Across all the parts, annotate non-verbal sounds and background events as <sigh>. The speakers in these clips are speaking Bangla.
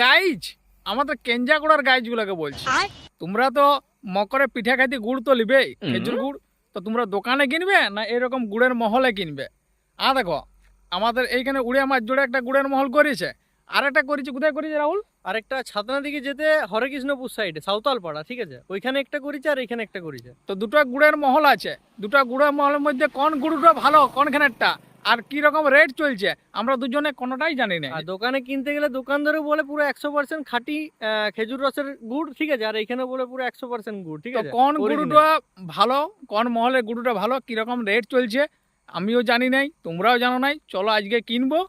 গাইজ আমাদের কেঞ্জাগুড়ার গাইজগুলোকে বলছি। তোমরা তো মকরে পিঠা খাইতে গুড় তো নিবে খেজুর গুড়। তো তোমরা দোকানে কিনবে না এরকম গুড়ের মহলে কিনবে? আর দেখো আমাদের এইখানে উড়িয়া মাছ জুড়ে একটা গুড়ের মহল করেছে। আর একটা করেছে কোথায় করেছে রাহুল? আরেকটা ছাতনা দিকে যেতে হরেকৃষ্ণপুর সাইডে সাঁওতাল পাড়া ঠিক আছে? ওইখানে একটা করেছে আর এখানে একটা করেছে। তো দুটো গুড়ের মহল আছে। দুটো গুড়ের মহলের মধ্যে কোন গুড়টা ভালো কোনখানেরটা? আর কি রকম রেট চলছে আমরা দুজনে কোনোটাই জানি না। আর দোকানে কিনতে গেলে দোকানদারও বলে পুরো একশো পার্সেন্ট খাঁটি খেজুর রসের গুড় ঠিক আছে? আর এখানে বলে পুরো একশো পার্সেন্ট গুড় ঠিক আছে? কোন। গুড়টা ভালো কোন মহলের গুড়টা ভালো কীরকম রেট চলছে আমিও জানি নাই তোমরাও জানো নাই চলো আজকে কিনবো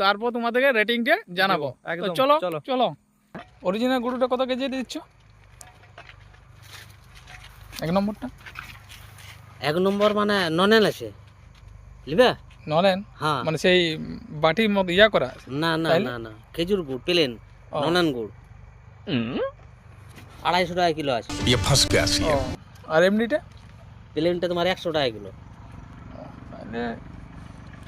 তারপর তোমাদেরকে রেটিংটা জানাব। একদম চলো চলো। চলো। অরিজিনাল গুড়টা কত কেজি দিচ্ছ? এক নম্বরটা। এক নম্বর মানে ননেল আছে। লিবে? নলেন হ্যাঁ মানে সেই বাটির মতো ইয়া করা আছে। না না তাইলে? না না খেজুর গুড় প্লেন ও, ননান গুড় আড়াইশো টাকা কিলো আছে ये फंस गया सी ও, আর এমনিটা প্লেনটা তোমার একশো টাকা কিলো মানে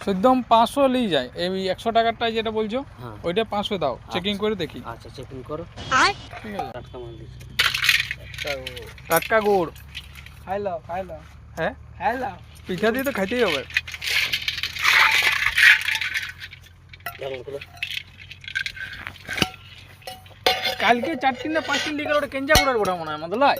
একদম পাঁচশো নিয়ে যায় এই একশো টাকারটা যেটা বলছো হ্যাঁ ওইটা পাঁচশো দাও চেকিং করে দেখি আচ্ছা চেকিং করো ঠিক আছে টাটকা মাল দিচ্ছি টাটকা গুড় খাইলাও খাইলাও হ্যাঁ খাইলাও পিঠা দিয়ে তো খাইতেই হবে কালকে চারটি না পাঁচটি লিখে ওটা কেঞ্জা গুড়ার গোটা মনে হয় আমাদের লাই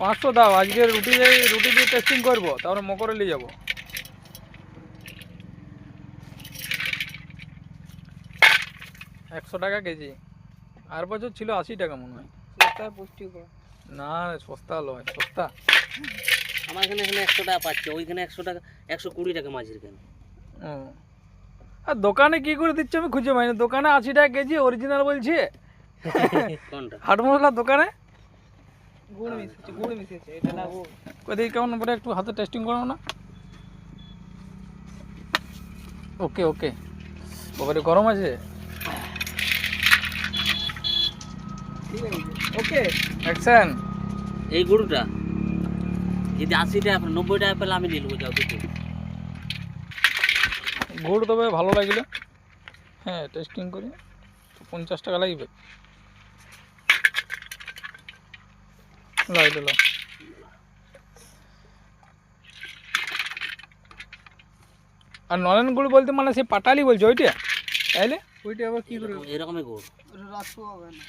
পাঁচশো দাও আজকে রুটি দিয়ে রুটি দিয়ে টেস্টিং করব তারপরে মকরে নিয়ে যাব। একশো টাকা কেজি। আর বছর ছিল আশি টাকা মনে হয়। না সস্তা লয় সস্তা। আমার এখানে এখানে একশো টাকা পাচ্ছে ওইখানে একশো টাকা একশো কুড়ি টাকা মাঝের কেন? আর দোকানে কি করে দিচ্ছে আমি খুঁজে পাই না। দোকানে আশি টাকা কেজি অরিজিনাল বলছি। কোনটা? হাট মশলার দোকানে? গুড় মিশিয়েছে গুড় মিশিয়েছে এটা না গুড়। ওদের কেমন বলে একটু হাতে টেস্টিং করো না। ওকে ওকে ওখানে গরম আছে? ওকে অ্যাকশন এই গরুটা যদি আশি টাকা নব্বই টাকা পেলে আমি নিয়ে নেব যাও দুটো গুড় তবে ভালো লাগলে। হ্যাঁ টেস্টিং করি। পঞ্চাশ টাকা লাগবে। এলো আর নলেন গুড় বলতে মানে সেই পাটালি বলছে ওইটা? তাইলে? ওইটা আবার কি করে? এরকমই গুড়। রাখতে হবে না।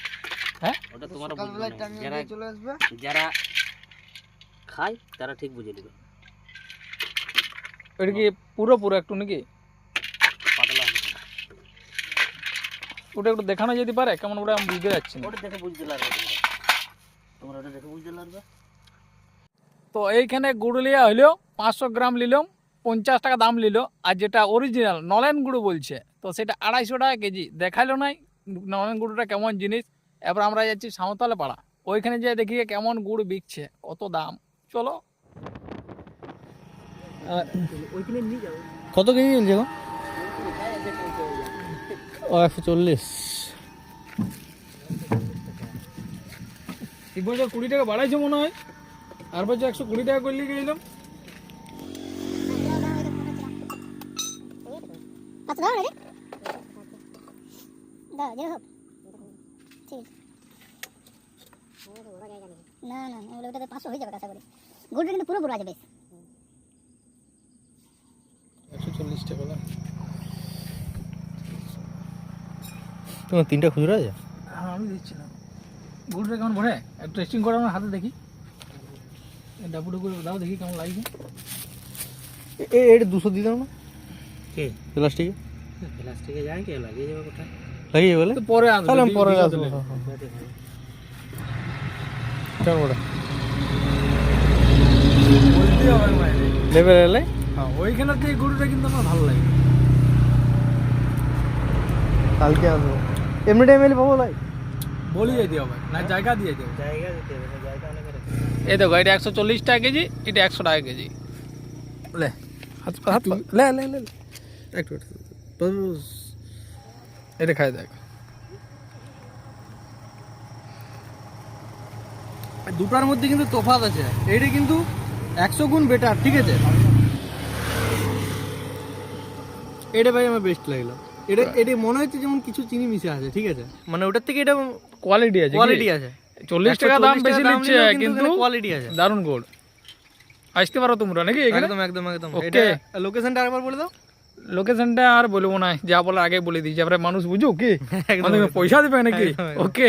হ্যাঁ? ওটা তোমার যারা চলে আসবে। যারা খায় তারা ঠিক বুঝে নেবে। ওইটা কি পুরো পুরো একটু নাকি? পাতলা হবে। না। ওটা একটু দেখানো যেতে পারে কেমন ওটা আমি বুঝতে পারছি না। ওটা দেখে বুঝতে পারবে তোমরা। তোমরা ওটা দেখে বুঝতে পারবে তো এইখানে গুড় লিয়া হইল পাঁচশো গ্রাম নিলাম পঞ্চাশ টাকা দাম নিল আর যেটা অরিজিনাল নলেন গুঁড়ো বলছে তো সেটা আড়াইশো টাকা কেজি। দেখাইলো নাই নলেন গুঁড়োটা কেমন জিনিস। এবার আমরা যাচ্ছি সাঁওতালে পাড়া। ওইখানে যেয়ে দেখি কেমন গুড় বিকছে কত দাম। চলো। ওইখানে নিয়ে যাব কত কেজি চলছে গো ও একশো চল্লিশ। এই বছর কুড়ি টাকা বাড়াইছে মনে হয়। আর বছর একশো কুড়ি টাকা করলে গেছিলাম। পাঁচ দাও রে হোক। ঠিক আছে। না না ওগুলো ওটাতে পাঁচশো হয়ে যাবে আশা করি গুড়টা কিন্তু পুরো পুরো আছে বেশ। তোমার তিনটা খুচরো আছে? হ্যাঁ আমি দিচ্ছি না গুড়টা কেমন ভরে একটু টেস্টিং করে আমার হাতে দেখি। ডাবু করে দাও দেখি কেমন লাগছে এটা দুশো দিয়ে দাও না। কে? প্লাস্টিকে প্লাস্টিকে যায় কে? লাগিয়ে যাবে কোথায়? লাগিয়ে বলে? পরে আসবে তাহলে পরে আসব কেমন ওটা। নেবে এলে? হ্যাঁ ওইখানে থেকে গুড়টা কিন্তু আমার ভালো লাগে। কালকে আসব। এমনি টাইম এলে পাবো লাই বলি দিয়ে হবে না জায়গা দিয়ে দেবে জায়গা দিতে হবে জায়গা অনেক এই দেখো এটা একশো চল্লিশ টাকা কেজি এটা একশো টাকা কেজি। লে। হাত হাত পা- লে লে লে একটু এটা খাই দেখ। দুটার মধ্যে কিন্তু তফাৎ আছে। এইটা কিন্তু একশো গুণ বেটার ঠিক আছে? এটা ভাই আমার বেস্ট লাগল। এটা এটা মনে হচ্ছে যেমন কিছু চিনি মিশে আছে ঠিক আছে? মানে ওটার থেকে এটা কোয়ালিটি আছে কোয়ালিটি আছে। চল্লিশ টাকা দাম বেশি নিচ্ছে কিন্তু কোয়ালিটি আছে। দারুণ গুড় আসতে পারো তোমরা নাকি একদম একদম একদম. এটা লোকেশনটা আরেকবার বলে দাও। লোকেশনটা আর বলব না যা বলার আগে বলে দিয়েছি আমরা মানুষ বুঝো কি? <laughs> একদম, পয়সা দিবে নাকি। ওকে